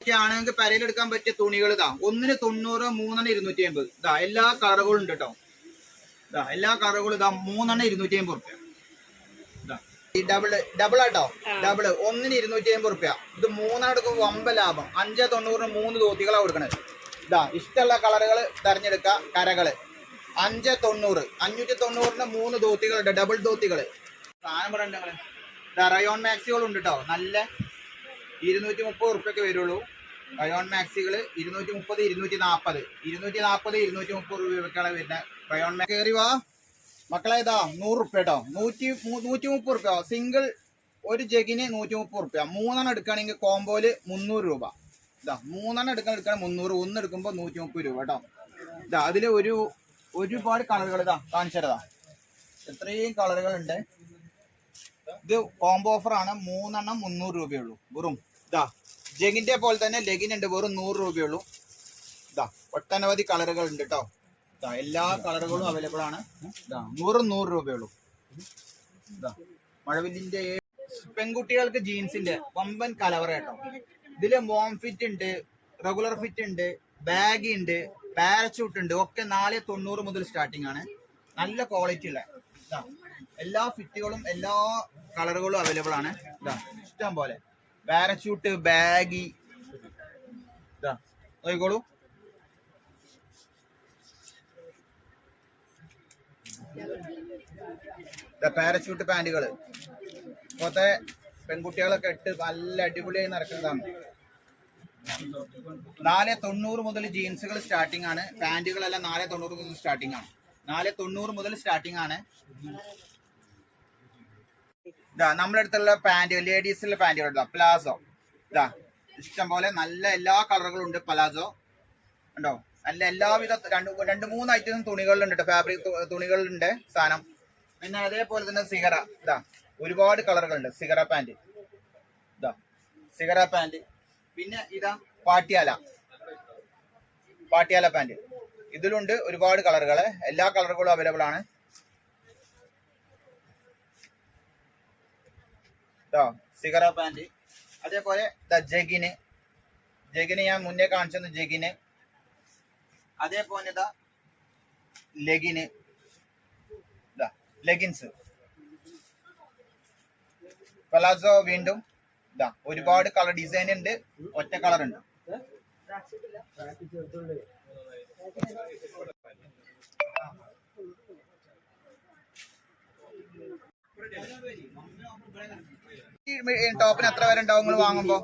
ആണെങ്കിൽ പെരയിലെടുക്കാൻ പറ്റിയ തുണികൾ ഇതാ. ഒന്നിന് തൊണ്ണൂറ് മൂന്നെണ്ണം ഇരുന്നൂറ്റി അമ്പത് ഇതാ എല്ലാ കളറുകളും ഉണ്ട് കേട്ടോ ഇതാ എല്ലാ കളറുകളും ഇതാ മൂന്നെണ്ണം ഇരുന്നൂറ്റി അമ്പത് റുപ്യ ഈ ഡബിൾ ഡബിൾ ആട്ടോ? ഡബിൾ ഒന്നിന് ഇരുന്നൂറ്റി അമ്പത് റുപ്യ ഇത് മൂന്നെടുക്കുമ്പോൾ വമ്പ ലാഭം. അഞ്ച് തൊണ്ണൂറിന് മൂന്ന് തോത്തികളാണ് കൊടുക്കണത്. ഇതാ ഇഷ്ടമുള്ള കളറുകൾ തിരഞ്ഞെടുക്കുക. കരകൾ അഞ്ച് തൊണ്ണൂറ്. അഞ്ഞൂറ്റി തൊണ്ണൂറിന് മൂന്ന് തോത്തികളുണ്ട് ഡബിൾ തോത്തികൾ സാധനം പറയണ്ട റയോൺ മാക്സികളുണ്ട് കേട്ടോ നല്ല ഇരുന്നൂറ്റി മുപ്പത് റുപ്യൊക്കെ വരുള്ളൂ. റയോൺ മാക്സികൾ ഇരുന്നൂറ്റി മുപ്പത് ഇരുന്നൂറ്റി നാൽപ്പത് ഇരുന്നൂറ്റി നാൽപ്പത് ഇരുന്നൂറ്റി മുപ്പത് രൂപയ്ക്കാണ് വരുന്നത് റയോൺ മാക്സ് കയറി വാ. മക്കളെ ഇതാ നൂറ് റുപ്യ കേട്ടോ നൂറ്റി നൂറ്റി മുപ്പത് റുപ്യ സിംഗിൾ ഒരു ജഗിന് നൂറ്റി മുപ്പത് റുപ്യ മൂന്നെണ്ണം എടുക്കുകയാണെങ്കിൽ കോമ്പോയിൽ മുന്നൂറ് രൂപ. ഇതാ മൂന്നെണ്ണം എടുക്കാൻ എടുക്കാൻ മുന്നൂറ്. ഒന്ന് എടുക്കുമ്പോൾ നൂറ്റി മുപ്പത് രൂപ കേട്ടോ ഇതാ അതിൽ ഒരു ഒരുപാട് കളറുകൾ ഇതാ കാണിച്ചതാ എത്രയും കളറുകൾ ഉണ്ട് ഇത് കോംബോ ഓഫറാണ് മൂന്നെണ്ണം മുന്നൂറ് രൂപയുള്ളൂ വെറും ഇതാ ജെഗിന്റെ പോലെ തന്നെ ലെഗിൻ ഉണ്ട് വെറും നൂറ് രൂപയുള്ളൂ. ഇതാ ഒട്ടനവധി കളറുകൾ ഉണ്ട് കേട്ടോ ഇതാ എല്ലാ കളറുകളും അവൈലബിൾ ആണ്. ഇതാ നൂറും നൂറ് രൂപയുള്ളൂ. ഇതാ മഴവില്ലിന്റെ പെൺകുട്ടികൾക്ക് ജീൻസിന്റെ വമ്പൻ കലവറ കേട്ടോ. ഇതിൽ മോം ഫിറ്റ് ഉണ്ട് റെഗുലർ ഫിറ്റ് ഉണ്ട് ബാഗ് ഉണ്ട് പാരച്യൂട്ട് ഉണ്ട് ഒക്കെ നാല് തൊണ്ണൂറ് മുതൽ സ്റ്റാർട്ടിംഗ് ആണ്. നല്ല ക്വാളിറ്റി ഉള്ള. എല്ലാ ഫിറ്റുകളും എല്ലാ കളറുകളും അവൈലബിൾ ആണ്. ഇഷ്ടം പോലെ. പാരച്ചൂട്ട് ബാഗി നോക്കിക്കോളൂ. പാരച്യൂട്ട് പാന്റുകൾ ഇപ്പോഴത്തെ പെൺകുട്ടികളൊക്കെ ഇട്ട് നല്ല അടിപൊളിയായി നടക്കുന്നതാണ്. നാല് തൊണ്ണൂറ് മുതൽ ജീൻസുകൾ സ്റ്റാർട്ടിംഗ് ആണ്. പാന്റുകളെല്ലാം നാല് തൊണ്ണൂറ് മുതൽ സ്റ്റാർട്ടിംഗ് ആണ്. നാല് തൊണ്ണൂറ് മുതൽ സ്റ്റാർട്ടിംഗ് ആണ്. ഇതാ നമ്മുടെ അടുത്തുള്ള പാന്റ് ലേഡീസിലെ പാന്റുകൾ ഇതാ പ്ലാസോ ഇതാ ഇഷ്ടം പോലെ നല്ല എല്ലാ കളറുകളും ഉണ്ട് പലാസോ ഉണ്ടോ നല്ല എല്ലാവിധ രണ്ട് രണ്ട് മൂന്ന് ഐറ്റം തുണികളിലുണ്ട് കേട്ടോ ഫാബ്രിക് തുണികളിലുണ്ട് സാധനം. പിന്നെ അതേപോലെ തന്നെ സിഗറ ഇതാ ഒരുപാട് കളറുകളുണ്ട് സിഗറ പാന്റ് ഇതാ സിഗറ പാന്റ് പിന്നെ ഇതാ പാട്ടിയാല. പാട്ടിയാല പാന്റ് ഇതിലുണ്ട് ഒരുപാട് കളറുകൾ എല്ലാ കളറുകളും അവൈലബിൾ ആണ്. ഇതാ സിഗറ പാന്റ് അതേപോലെ ദ ജഗിന്. ജഗിന് ഞാൻ മുന്നേ കാണിച്ചത് ജഗിന്. അതേപോലെ ദ ലെഗിന്. ലെഗിൻസ്. പലാസോ വീണ്ടും ഇതാ ഒരുപാട് കളർ ഡിസൈൻ ഉണ്ട് ഒറ്റ കളർ ഉണ്ട്. ഈ ടോപ്പിന് എത്ര വരെ ഉണ്ടാവും നിങ്ങൾ വാങ്ങുമ്പോ?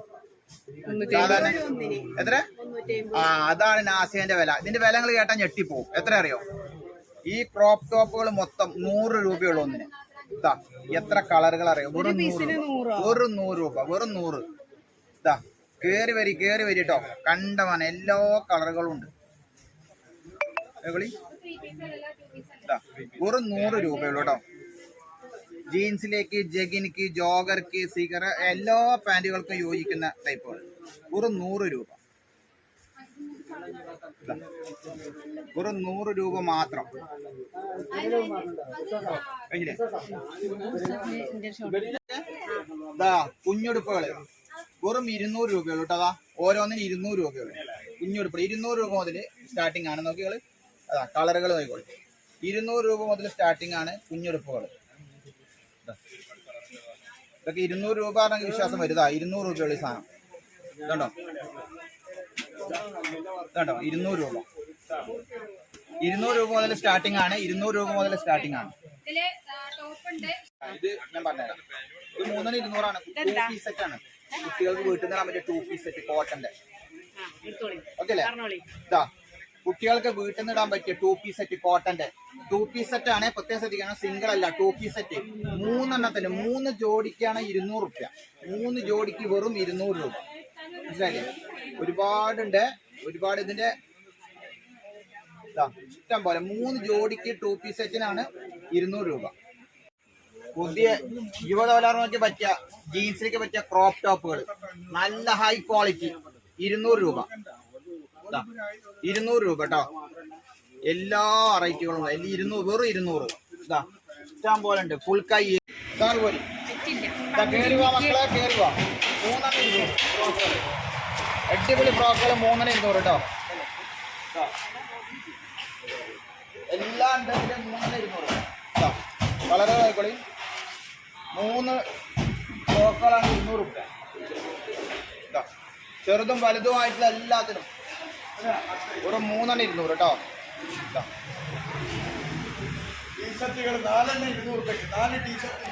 എത്ര? ആ അതാണ് നാസിയന്റെ വില. ഇതിന്റെ വില നിങ്ങൾ കേട്ടാ ഞെട്ടിപ്പോവും. എത്ര അറിയോ? ഈ ക്രോപ്പ് ടോപ്പുകൾ മൊത്തം നൂറ് രൂപയുള്ളൂ ഒന്നിന്. ഇതാ എത്ര കളറുകൾ അറിയോ? വെറും നൂറ് വെറും നൂറ് രൂപ വെറും നൂറ്. ഇതാ കേറി വരി കേറി വരി കേട്ടോ കണ്ടമാണ് എല്ലാ കളറുകളും ഉണ്ട്. വെറും നൂറ് രൂപയുള്ളൂ കേട്ടോ ജീൻസിലേക്ക് ജഗിനിക്ക് ജോഗർക്ക് സിഗർ എല്ലാ പാന്റുകൾക്കും യോജിക്കുന്ന ടൈപ്പുകൾ ഒരു നൂറ് രൂപ. ഒരു നൂറ് രൂപ മാത്രം. കുഞ്ഞുടുപ്പുകൾ. വെറും ഇരുന്നൂറ് രൂപയുള്ളൂ കേട്ടോ ഓരോന്നിനും ഇരുന്നൂറ് രൂപയുള്ളൂ. കുഞ്ഞുടുപ്പ്. ഇരുന്നൂറ് രൂപ മുതൽ സ്റ്റാർട്ടിംഗ് ആണ്. നോക്കിയാൽ അതാ കളറുകൾ നോക്കിക്കോളൂ. ഇരുന്നൂറ് രൂപ മുതൽ സ്റ്റാർട്ടിംഗ് ആണ് കുഞ്ഞുടുപ്പുകൾ ഇതൊക്കെ ഇരുന്നൂറ് രൂപ ആണെങ്കിൽ വിശ്വാസം വരുതാ ഇരുന്നൂറ് രൂപയുള്ള ഈ സാധനം. ഇതുണ്ടോ? ഇതുണ്ടോ? ഇരുന്നൂറ് രൂപ. ഇരുന്നൂറ് രൂപ മുതൽ സ്റ്റാർട്ടിംഗ് ആണ്. ഇരുന്നൂറ് രൂപ മുതൽ സ്റ്റാർട്ടിംഗ് ആണ്. ഇത് ഞാൻ പറഞ്ഞുതരാം. ഇത് മൂന്നിന് ഇരുന്നൂറാണ്. ടൂ പീസ് സെറ്റ് ആണ്. കുട്ടികൾക്ക് വീട്ടിൽ നിന്ന് പറ്റിയ ടൂ പീസ് സെറ്റ് കോട്ടന്റെ ഓക്കെ അല്ലേ? ഇതാ. കുട്ടികൾക്ക് വീട്ടിൽ നിന്ന് ഇടാൻ പറ്റിയ ടു പീസ് സെറ്റ് കോട്ടന്റെ ടു പീസ് സെറ്റ് ആണ് പ്രത്യേകം ശ്രദ്ധിക്കണം. സിംഗിൾ അല്ല ടു പീസ് സെറ്റ് മൂന്നെണ്ണത്തിന് മൂന്ന് ജോഡിക്കാണ് ഇരുന്നൂറ് റുപ്യ. മൂന്ന് ജോഡിക്ക് വെറും ഇരുന്നൂറ് രൂപ. മനസ്സിലായില്ലേ? ഒരുപാടുണ്ട്. ഒരുപാട് ഇതിന്റെ ഇതാ, ഇഷ്ടം പോലെ. മൂന്ന് ജോഡിക്ക് ടു പീസ് സെറ്റിനാണ് ഇരുന്നൂറ് രൂപ. പുതിയ യുവതലമുറയ്ക്ക് പറ്റിയ ജീൻസിലേക്ക് പറ്റിയ ക്രോപ്പ് ടോപ്പുകൾ നല്ല ഹൈ ക്വാളിറ്റി ഇരുന്നൂറ് രൂപ. ഇരുന്നൂറ് രൂപ കേട്ടോ. എല്ലാ വെറൈറ്റികളും അതിൽ ഇരുന്നൂറ് വെറും ഇരുന്നൂറ്. ഇതാ ഇഷ്ടം പോലെ ഉണ്ട്. ഫുൾ കൈ. പോലെ മക്കളെ ഇരുന്നൂറ്. അടിപൊളി ഫ്രോക്കുകൾ മൂന്നര ഇരുന്നൂറ് കേട്ടോ. എല്ലാം ഉണ്ടെങ്കിലും മൂന്നര ഇരുന്നൂറ്. കേട്ടോ കളറ് ആയിക്കോളി മൂന്ന് ഫ്രോക്കുകളാണ് ഇരുന്നൂറ് രൂപ ചെറുതും വലുതുമായിട്ടുള്ള എല്ലാത്തിനും. ഒരു മൂന്നെണ്ണം ഇരുന്നൂറ് കേട്ടോ. കേട്ടോ ടീഷർട്ടുകൾ നാലെണ്ണം ഇരുന്നൂറ് രൂപയ്ക്ക് നാല് ടീഷർട്ട്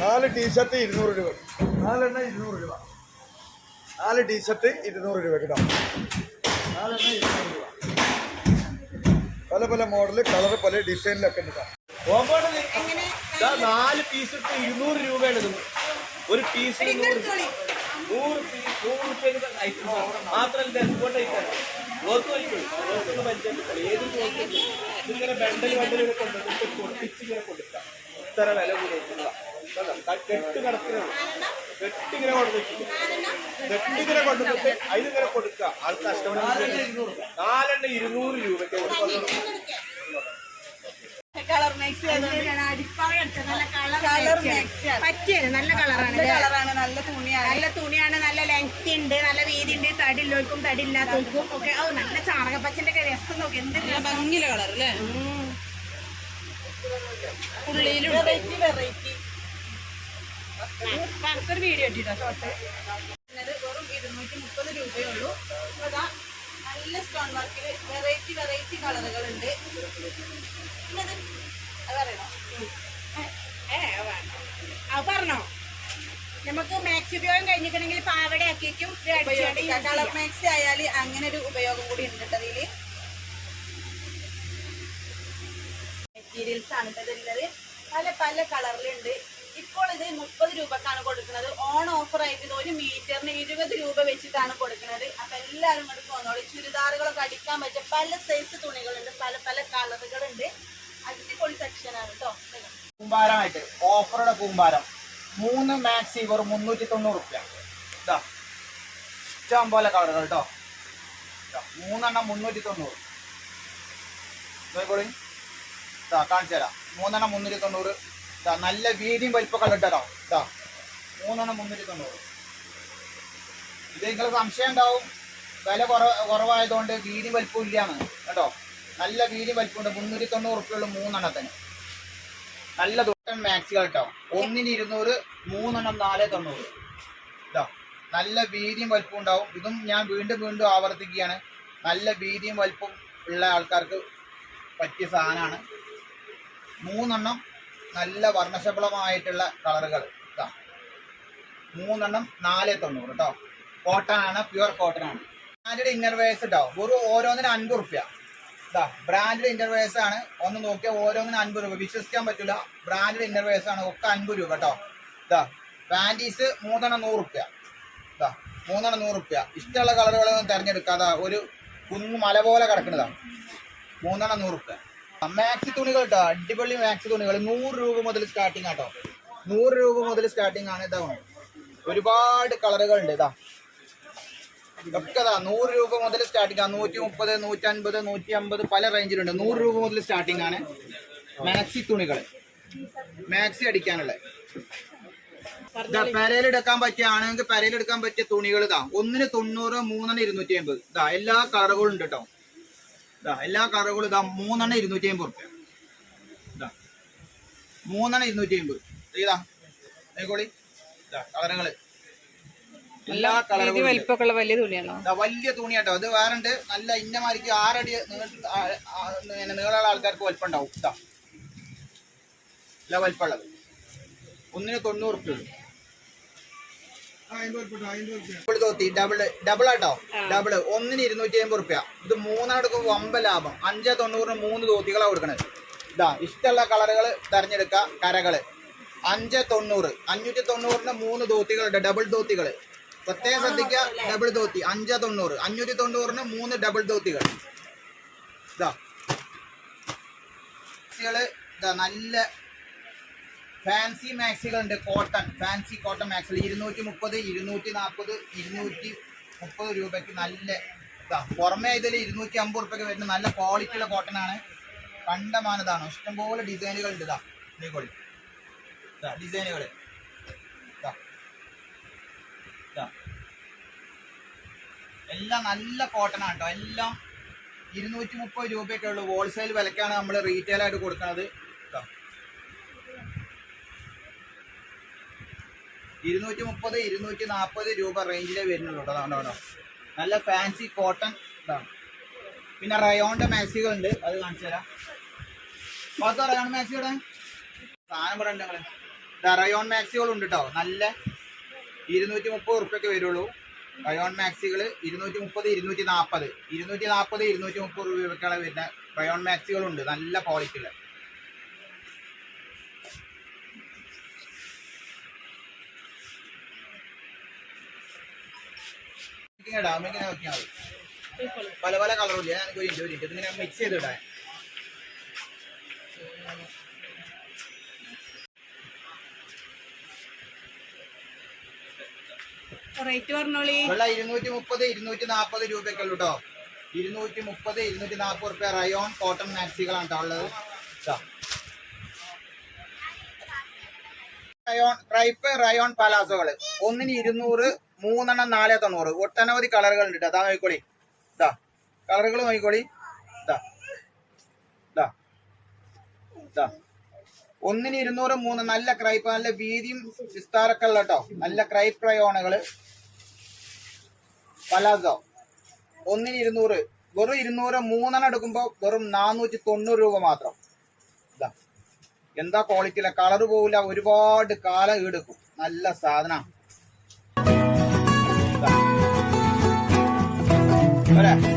നാല് ടീഷർട്ട് ഇരുന്നൂറ് രൂപ. നാലെണ്ണം ഇരുന്നൂറ് രൂപ. നാല് ടീഷർട്ട് ഇരുന്നൂറ് രൂപ കേട്ടോ. നാലെണ്ണം ഇരുന്നൂറ് രൂപ. പല പല മോഡൽ കളർ പല ഡിസൈനിലൊക്കെ ഉണ്ട് നാല് പീസ് ഇട്ട് ഇരുന്നൂറ് രൂപയാണ് ഒരു പീസിന് നൂറ് നൂറ് നൂറ് രൂപ ഐറ്റം മാത്രമല്ല ഡെസ്കൗണ്ട് ഐറ്റം ക്ലോത്ത് വയ്ക്കും ക്ലോത്ത് പരിചയപ്പെട്ടു. ഏത് ക്ലോത്ത് ഇതിങ്ങനെ ബണ്ടൽ ബണ്ടൽ ഇവിടെ കൊണ്ടുവന്നിട്ട് പൊട്ടിച്ച് ഇങ്ങനെ കൊടുക്കാം ഇത്ര വില കൂടുതലുള്ള കെട്ട് കിടക്കുന്ന കെട്ടിങ്ങനെ കൊണ്ടുവച്ചിട്ട്. കെട്ടിങ്ങനെ കൊണ്ടുവന്നിട്ട് അതിനിങ്ങനെ കൊടുക്കുക. ആൾ നാലെണ്ണം ഇരുന്നൂറ് രൂപയ്ക്ക് മിക്സ് കളർ മിക്സ് പറ്റിയത് നല്ല കളറാണ് നല്ല കളറാണ് നല്ല തുണിയാണ്. നല്ല തുണിയാണ് നല്ല ലെങ്ത് ഉണ്ട് നല്ല വീതി ഉണ്ട് തടിയുള്ളവർക്കും തടിയില്ലാത്തവർക്കും ഒക്കെ. ഓ നല്ല ചാണകപ്പച്ചന്റെ രസം നോക്കി എന്ത്. ഭംഗിയിലെ കളർ അല്ലേ? ഉള്ളിലും വെറൈറ്റി വെറൈറ്റി വീഡിയോ ഇട്ടിട്ടോ ഷോർട്ട് വെറും ഇരുന്നൂറ്റി മുപ്പത് രൂപയേ ഉള്ളൂ. അപ്പൊ ദാ നല്ല സ്റ്റോൺ വർക്കിൽ വെറൈറ്റി വെറൈറ്റി കളറുകളുണ്ട്. പിന്നത് പറയണോ? ഏ ആ പറഞ്ഞോ. നമുക്ക് മാക്സി ഉപയോഗം കഴിഞ്ഞിട്ടുണ്ടെങ്കിൽ പാവട ആക്കിയേക്കും. കളർ മാക്സി ആയാൽ അങ്ങനെ ഒരു ഉപയോഗം കൂടി ഉണ്ട് കേട്ടോ മെറ്റീരിയൽസ് ആണ് കേട്ടോ പല പല കളറിലുണ്ട് ഇപ്പോൾ ഇത് മുപ്പത് രൂപക്കാണ് കൊടുക്കുന്നത്. ഓൺ ഓഫർ ആയിട്ട് ഒരു മീറ്ററിന് ഇരുപത് രൂപ വെച്ചിട്ടാണ് കൊടുക്കുന്നത്. അപ്പൊ എല്ലാവരും കൂടി പോകുന്നോളൂ ചുരിദാറുകളൊക്കെ അടിക്കാൻ പറ്റിയ പല സൈസ് തുണികളുണ്ട്. പല പല കളറുകളുണ്ട് അടിപൊളി സെക്ഷനാണ് കേട്ടോ കൂമ്പാരമായിട്ട് ഓഫറുടെ കൂമ്പാരം. മൂന്ന് മാക്സി വെറും മുന്നൂറ്റി തൊണ്ണൂറ് റുപ്യ. ഇതാ. ഇഷ്ടം പോലെ കളറുകൾ കേട്ടോ മൂന്നെണ്ണം മുന്നൂറ്റി തൊണ്ണൂറ് കാണിച്ചു തരാം മൂന്നെണ്ണം മുന്നൂറ്റി തൊണ്ണൂറ് ഇതാ നല്ല വീതിയും വലിപ്പമൊക്കെ ഉള്ള ഇതാ മൂന്നെണ്ണം മുന്നൂറ്റി ഇത് നിങ്ങൾ സംശയം ഉണ്ടാവും. വില കുറ കുറവായതുകൊണ്ട് വീതി വലിപ്പം ഇല്ലാന്ന് കേട്ടോ? നല്ല വീതി വലിപ്പമുണ്ട് മുന്നൂറ്റി തൊണ്ണൂറ് ഉറുപ്പിയുള്ള മൂന്നെണ്ണത്തിന്. നല്ല ദുട്ടൻ മാക്സികൾ കേട്ടോ ഒന്നിന് ഇരുന്നൂറ് മൂന്നെണ്ണം നാല് തൊണ്ണൂറ്. ഇതാ നല്ല വീതിയും വലിപ്പം ഉണ്ടാവും. ഇതും ഞാൻ വീണ്ടും വീണ്ടും ആവർത്തിക്കുകയാണ്. നല്ല വീതിയും വലിപ്പം ഉള്ള ആൾക്കാർക്ക് പറ്റിയ സാധനമാണ്. മൂന്നെണ്ണം നല്ല വർണശബളമായിട്ടുള്ള കളറുകൾ. മൂന്നെണ്ണം നാല് തൊണ്ണൂറ് കേട്ടോ കോട്ടൺ ആണ് പ്യുവർ കോട്ടൺ ആണ്. ബ്രാൻഡഡ് ഇന്നർവേഴ്സ് കേട്ടോ ഒരു ഓരോന്നിന് അൻപത് റുപ്യ. ഇതാ ബ്രാൻഡഡ് ഇന്നർവേഴ്സ് ആണ്. ഒന്ന് നോക്കിയാൽ ഓരോന്നിന് അൻപത് രൂപ വിശ്വസിക്കാൻ പറ്റില്ല ബ്രാൻഡഡ് ഇന്നർവേഴ്സ് ആണ്. ഒക്കെ അൻപത് രൂപ കേട്ടോ ഇതാ പാന്റീസ് മൂന്നെണ്ണം നൂറ് റുപ്യ. മൂന്നെണ്ണം നൂറ് റുപ്യ. ഇഷ്ടമുള്ള കളറുകളൊന്നും തിരഞ്ഞെടുക്കാതെ ഒരു കുന്നു മല പോലെ കിടക്കുന്നതാണ്. മൂന്നെണ്ണം നൂറ് റുപ്യ. മാക്സി തുണികൾ കേട്ടോ അടിപൊളി മാക്സി തുണികൾ. നൂറ് രൂപ മുതൽ സ്റ്റാർട്ടിങ് ആട്ടോ നൂറ് രൂപ മുതൽ സ്റ്റാർട്ടിങ് ആണ് ഇതാ ഒരുപാട് കളറുകൾ ഉണ്ട് ഇതാ. ഒക്കെ നൂറ് രൂപ മുതൽ സ്റ്റാർട്ടിങ് ആണ് നൂറ്റി മുപ്പത് നൂറ്റി അൻപത് നൂറ്റി അമ്പത് പല റേഞ്ചിലുണ്ട് നൂറ് രൂപ മുതൽ സ്റ്റാർട്ടിങ് ആണ് മാക്സി തുണികൾ. മാക്സി അടിക്കാനുള്ള പെരയിലെടുക്കാൻ പറ്റിയ ആണെങ്കിൽ പെരയിലെടുക്കാൻ പറ്റിയ തുണികൾ ഇതാ. ഒന്നിന് തൊണ്ണൂറ് മൂന്നിന് ഇരുന്നൂറ്റി അമ്പത് ഇതാ എല്ലാ കളറുകളും ഉണ്ട് കേട്ടോ ഇതാ എല്ലാ കറുകളും ഇതാ മൂന്നെണ്ണം ഇരുന്നൂറ്റി അമ്പത് റുപ്യ ഇതാ മൂന്നെണ്ണം ഇരുന്നൂറ്റി അമ്പത് ഇതാ നോക്കോളി ഇതാ കളറുകൾ. എല്ലാ കളറുകളും വലിയ തുണിയാണോ? വലിയ തുണി കേട്ടോ. അത് വേറെ ഉണ്ട് നല്ല ഇന്നമാരിക്ക് ആറടി നീളമുള്ള ആൾക്കാർക്ക് വലിപ്പം ഉണ്ടാവും ഇതാ. എല്ലാ വലിപ്പമുള്ളത്. ഒന്നിന് തൊണ്ണൂറ് റുപ്യ ഉള്ളൂ. ഡബിൾ തോത്തി ഡബിൾ ഡബിൾ ആട്ടോ? ഡബിൾ ഒന്നിന് ഇരുന്നൂറ്റി അമ്പത് റുപ്യ. ഇത് മൂന്നാടക്ക് വമ്പ ലാഭം. അഞ്ച് തൊണ്ണൂറിന് മൂന്ന് തോത്തികളാണ് കൊടുക്കണത് ഇതാ ഇഷ്ടമുള്ള കളറുകൾ തിരഞ്ഞെടുക്കുക കരകൾ. അഞ്ച് തൊണ്ണൂറ്. അഞ്ഞൂറ്റി തൊണ്ണൂറിന് മൂന്ന് തോത്തികളുണ്ട് ഡബിൾ തോത്തികൾ പ്രത്യേകം ശ്രദ്ധിക്കുക ഡബിൾ തോത്തി. അഞ്ച് തൊണ്ണൂറ്. അഞ്ഞൂറ്റി തൊണ്ണൂറിന് മൂന്ന് ഡബിൾ തോത്തികൾ. ഇതാ നല്ല ഫാൻസി മാക്സികളുണ്ട് കോട്ടൺ ഫാൻസി കോട്ടൺ മാക്സികൾ ഇരുന്നൂറ്റി മുപ്പത് ഇരുന്നൂറ്റി നാൽപ്പത് ഇരുന്നൂറ്റി മുപ്പത് രൂപയ്ക്ക് നല്ല ഇതാ പുറമേ ഇതിൽ ഇരുന്നൂറ്റി അമ്പത് റുപ്യക്ക് വരുന്ന നല്ല ക്വാളിറ്റിയുള്ള കോട്ടൺ ആണ്. കണ്ടമാനതാണ്. ഇഷ്ടംപോലെ ഡിസൈനുകൾ ഉണ്ട് ഇതാ. നീക്കോളി ഡിസൈനുകൾ എല്ലാം നല്ല കോട്ടൺ ആണ് കേട്ടോ എല്ലാം ഇരുന്നൂറ്റി മുപ്പത് രൂപയൊക്കെ ഉള്ളൂ. ഹോൾസെയിൽ വിലക്കാണ് നമ്മൾ റീറ്റെയിൽ ആയിട്ട് കൊടുക്കുന്നത് ഇരുന്നൂറ്റി മുപ്പത് ഇരുന്നൂറ്റി നാൽപ്പത് രൂപ റേഞ്ചിലേ വരുന്നുള്ളൂ കേട്ടോ. അതുകൊണ്ട് നല്ല ഫാൻസി കോട്ടൺ ഇതാണ്. പിന്നെ റയോണിന്റെ മാക്സികൾ ഉണ്ട് അത് കാണിച്ചു തരാം. പത്ത് റയോൺ മാക്സിയുടെ സാധനം ഇവിടെ ഉണ്ട് ഞങ്ങൾ റയോൺ മാക്സികൾ ഉണ്ട് കേട്ടോ. നല്ല ഇരുന്നൂറ്റി മുപ്പത് ഉറുപ്പ്യൊക്കെ വരുള്ളൂ. റയോൺ മാക്സികൾ ഇരുന്നൂറ്റി മുപ്പത് ഇരുന്നൂറ്റി നാൽപ്പത് ഇരുന്നൂറ്റി നാൽപ്പത് ഇരുന്നൂറ്റി മുപ്പത് രൂപയ്ക്കാണ് വരുന്ന റയോൺ മാക്സികളുണ്ട് നല്ല ക്വാളിറ്റി ഉള്ള ഇടാം ഇങ്ങനെ നോക്കിയാൽ മതി. പല പല കളറില്ല ഞാൻ ഒരു ഇഞ്ച് ഒരു ഇഞ്ച് ഇതിങ്ങനെ മിക്സ് ചെയ്തിടാൻ റേറ്റ് പറഞ്ഞോളി വെള്ള ഇരുന്നൂറ്റി മുപ്പത് ഇരുന്നൂറ്റി നാൽപ്പത് രൂപയൊക്കെ ഉള്ളൂ കേട്ടോ ഇരുന്നൂറ്റി മുപ്പത് ഇരുന്നൂറ്റി നാൽപ്പത് റുപ്യ റയോൺ കോട്ടൺ മാക്സികളാണ് കേട്ടോ ഉള്ളത്. റയോൺ ക്രൈപ്പ് റയോൺ പലാസോകൾ ഒന്നിന് ഇരുന്നൂറ് മൂന്നെണ്ണം നാല് തൊണ്ണൂറ്. ഒട്ടനവധി കളറുകൾ ഉണ്ട്. അതാ നോക്കിക്കോളി. ഇതാ കളറുകൾ നോക്കിക്കോളി. ഒന്നിന് ഇരുന്നൂറ് മൂന്ന് നല്ല ക്രൈപ്പ് നല്ല വീതിയും വിസ്താരൊക്കെ ഉള്ള കേട്ടോ നല്ല ക്രൈപ്പ് ക്രയോണുകൾ പലാസോ. ഒന്നിന് ഇരുന്നൂറ്. വെറും ഇരുന്നൂറ് മൂന്നെണ്ണം എടുക്കുമ്പോൾ വെറും നാനൂറ്റി തൊണ്ണൂറ് രൂപ മാത്രം. എന്താ ക്വാളിറ്റി അല്ല കളർ പോവില്ല. ഒരുപാട് കാലം ഈടുക്കും. നല്ല സാധന പോരെ